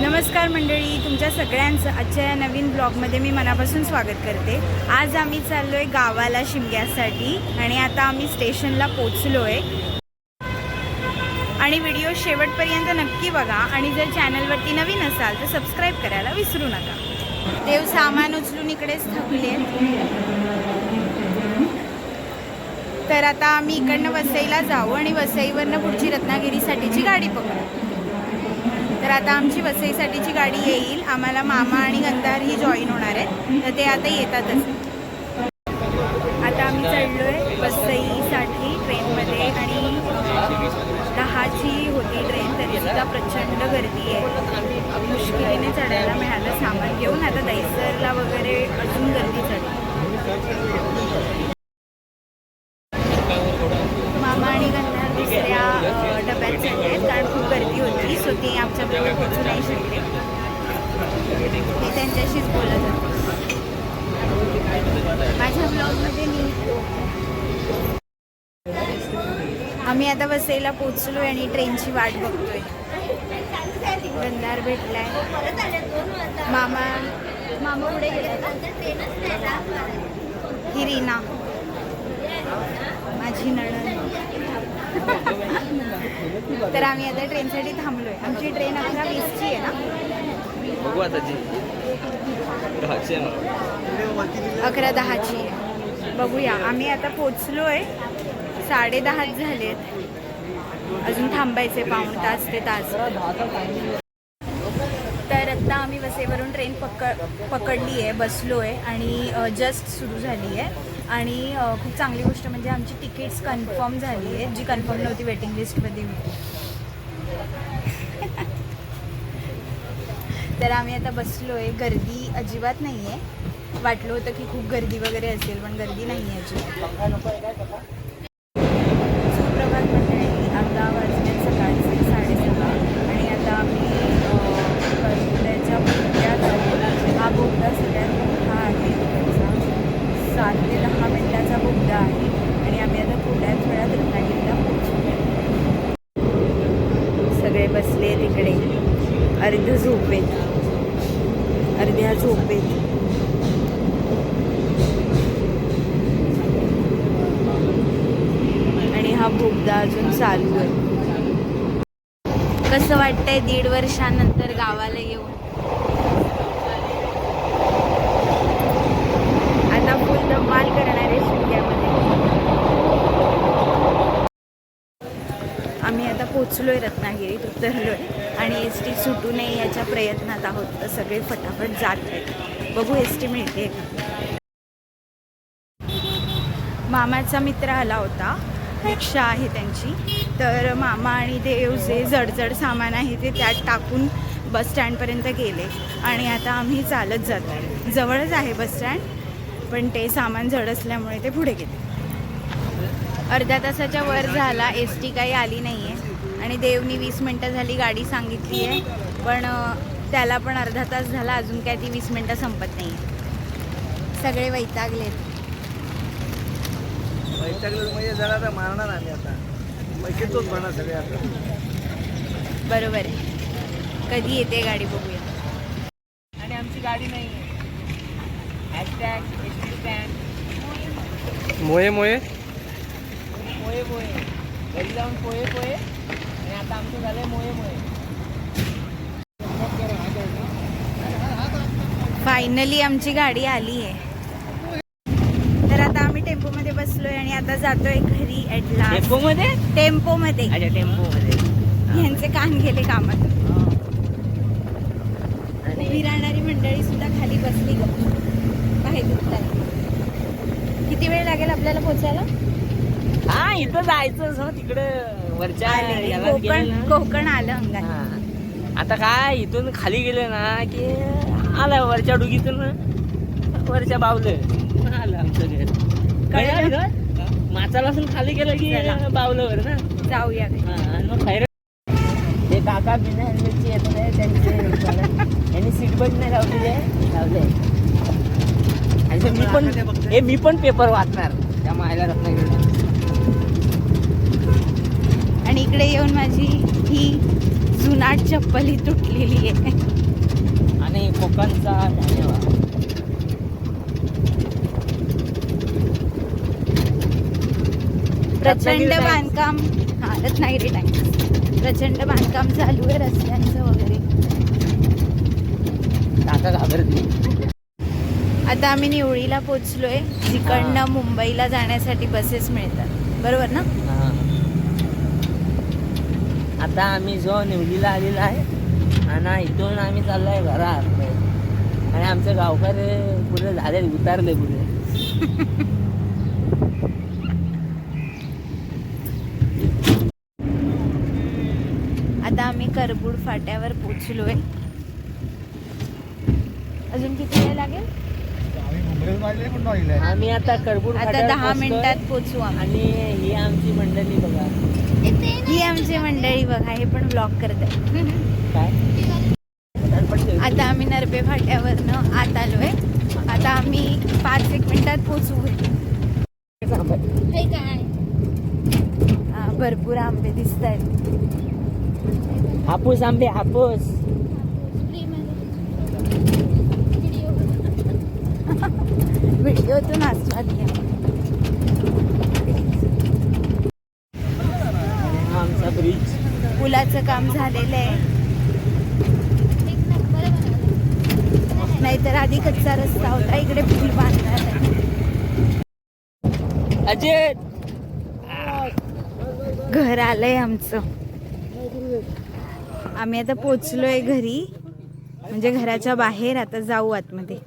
नमस्कार मंडळी तुमच्या सगळ्यांचं आजच्या या नवीन ब्लॉगमध्ये मी मनापासून स्वागत करते. आज आम्ही चाललो आहे गावाला शिमग्यासाठी आणि आता आम्ही स्टेशनला पोचलो आहे आणि व्हिडिओ शेवटपर्यंत नक्की बघा आणि जर चॅनलवरती नवीन असाल तर सबस्क्राईब करायला विसरू नका. देव सामान उचलून इकडेच थकले तर आता आम्ही इकडनं वसईला जाऊ आणि वसईवरनं पुढची रत्नागिरीसाठीची गाडी पकडू. तर आता आमची वसईसाठीची गाडी येईल. आम्हाला मामा आणि गंधार ही जॉईन होणार आहेत. तर ते आता येतातच. आता आम्ही चढलो आहे वसईसाठी ट्रेनमध्ये आणि दहाची होती ट्रेन तरी सुद्धा प्रचंड गर्दी आहे. मुश्किलीने चढायला मिळालं. सामान घेऊन आता दहिसरला वगैरे अजून गर्दी चढली मामा आणि गंधार दुसऱ्या अ, डब्यात चढले खूप गर्दी होती. सो ते आमच्याबरोबर पोचू नाही शकले. मी त्यांच्याशीच बोलत होते. माझ्या ब्लॉगमध्ये मी आम्ही आता वसईला पोचलो आणि ट्रेनची वाट बघतोय. गंधार भेटलाय. मामा मामा पुढे ही रीना माझी नणन तर आम्ही आता ट्रेनसाठी थांबलोय. आमची ट्रेन अकरा वीसची आहे ना? बघू आता जी. आहे अकरा दहाची आहे. बघूया. आम्ही आता पोचलोय. साडे दहाच झालेत. अजून थांबायचे पाऊण तास ते तास. तर आत्ता आम्ही वसईवरून ट्रेन पकड पकडली आहे बसलो आहे आणि जस्ट सुरू झाली आहे आणि खूप चांगली गोष्ट म्हणजे आमची तिकीट्स कन्फर्म झाली आहेत जी कन्फर्म नव्हती वेटिंग लिस्टमध्ये तर आम्ही आता बसलो आहे गर्दी अजिबात नाही आहे वाटलं होतं की खूप गर्दी वगैरे असेल पण गर्दी नाही आहे अजिबात. सुप्रभात मंडळी आता वाजले सकाळचे साडेसहा आणि आता आम्ही कळवल्याच्या बोगद्यात आलो. हा बोगदा सगळ्यात मोठा आहे इकडचा. सात ते दहा मिनिटाचा बोगदा आहे आणि आम्ही आता थोड्याच वेळात रत्नागिरीला पोहोचू आहे तिकडे. अर्ध झोपेत. अर्ध्या झोपेत. आणि हा बोगदा अजून चालू आहे. कसं वाटतंय दीड वर्षानंतर गावाला येऊन? आम्ही आता पोचलो आहे रत्नागिरीत उतरलो आहे आणि एस टी सुटू नये याच्या प्रयत्नात आहोत. तर सगळे फटाफट जात आहेत. बघू एस टी मिळते मामाचा मित्र आला होता. रिक्षा आहे त्यांची. तर मामा आणि देव जे जडजड सामान आहे ते त्यात टाकून बसस्टँडपर्यंत गेले. आणि आता आम्ही चालत जातो जवळच आहे बसस्टँड पण ते सामान जड असल्यामुळे ते पुढे गेले. अर्ध्या तासाच्या वर झाला. एस टी काही आली नाही आहे आणि देवनी वीस मिनटं झाली गाडी सांगितली आहे पण त्याला पण अर्धा तास झाला. अजून काय ती वीस मिनटं संपत नाही आहे सगळे वैतागलेत. वैतागलं म्हणजे जरा आता मारणार आम्ही आता. पैसेच म्हणा सगळे आता. बरोबर आहे. कधी येते गाडी बघूया. आणि आमची गाडी नाही हॅशटॅग एस टी स्टँड मोये मोये. पोहे घरी जाऊन पोहे पोहे आणि आता आमचं झालंय मोहे मोहे फायनली आमची गाडी आली आहे. तर आता आम्ही टेम्पोमध्ये बसलोय आणि आता जातोय घरी टेम्पो मध्ये टेम्पोमध्ये? अच्छा टेम्पो मध्ये यांचे कान गेले कामात. उभी राहणारी मंडळी सुद्धा खाली बसली ग. बाहेर किती वेळ लागेल आपल्याला पोचायला? हा इथं जायचं असं तिकडे वरच्या. याला कोकण गेलं ना. कोकण आलं अंगात हा. आता काय इथून खाली गेले ना की आलं वरच्या डुगीतून वरच्या बावलं आलं आमचं घर कळलं? कळलं? माचालासून खाली गेलं की चला. बावलं वर ना जाऊया घरी. हा, आणि मग बाहेर ते काका बिना हेल्मेटची येत नाही त्यांचे यांनी सीट बेल्ट नाही लावलेली आहे लावले आणि ते मी पण हे मी पण पेपर वाचणार त्या मायला रत्नागिरी आणि इकडे येऊन माझी ही जुनाट चप्पल ही तुटलेली आहे. आणि कोकणचा धन्यवाद प्रचंड बांधकाम हा रत्नागिरी टाइम्स प्रचंड बांधकाम चालू आहे रस्त्यांचं वगैरे. आता आम्ही निवळीला पोचलोय. जिकडनं मुंबईला जाण्यासाठी बसेस मिळतात. बरोबर ना? हा. आता आम्ही जो निवडीला आलेला आहे आणि इथून आम्ही चाललोय घरात. आणि आमचे गावकर पुढे झाले उतारले पुढे. आता आम्ही करबूड फाट्यावर पोचलोय अजून किती वेळ लागेल? आम्ही आता कडबूड आता दहा. मिनिटात पोचू आम्ही. आणि ही आमची मंडळी बघा. ही आमची मंडळी बघा हे पण ब्लॉक करत. आहे आता आम्ही नरबे फाट्यावरनं आत आलोय. आता आम्ही पाच एक मिनिटात पोचू भरपूर आंबे दिसत आहेत हापूस आंबे हापूस. व्हिडिओतून आस्वाद घ्या आणि हा आमचा ब्रिज पुलाचं काम झालेलं आहे. नाहीतर आधी कच्चा रस्ता होता इकडे पूल बांधणार आहे. अजय घर आलंय आमचं. आम्ही आता पोचलोय घरी. म्हणजे घराच्या बाहेर आता जाऊ आतमध्ये.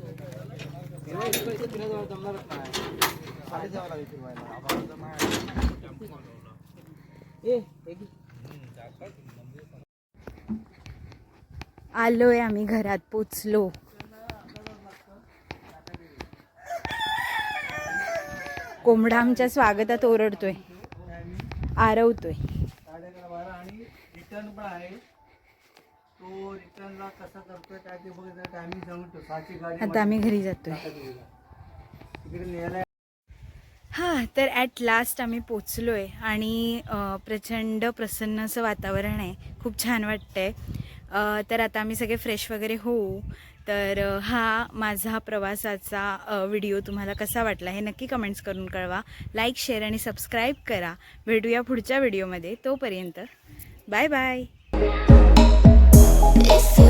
आलो आहे आम्ही घरात पोचलो. कोंबडा आमच्या स्वागतात ओरडतोय. आरवतोय. आहे आता आम्ही घरी जातोय. तिकडे हा तर ॲट लास्ट आम्ही पोचलोय आणि प्रचंड प्रसन्न असं वातावरण आहे. खूप छान वाटतंय. आहे तर आता आम्ही सगळे फ्रेश वगैरे होऊ. तर हा माझा प्रवासाचा व्हिडिओ तुम्हाला कसा वाटला हे नक्की कमेंट्स करून कळवा. लाईक शेअर आणि सबस्क्राईब करा. भेटूया पुढच्या व्हिडिओमध्ये तोपर्यंत बाय बाय you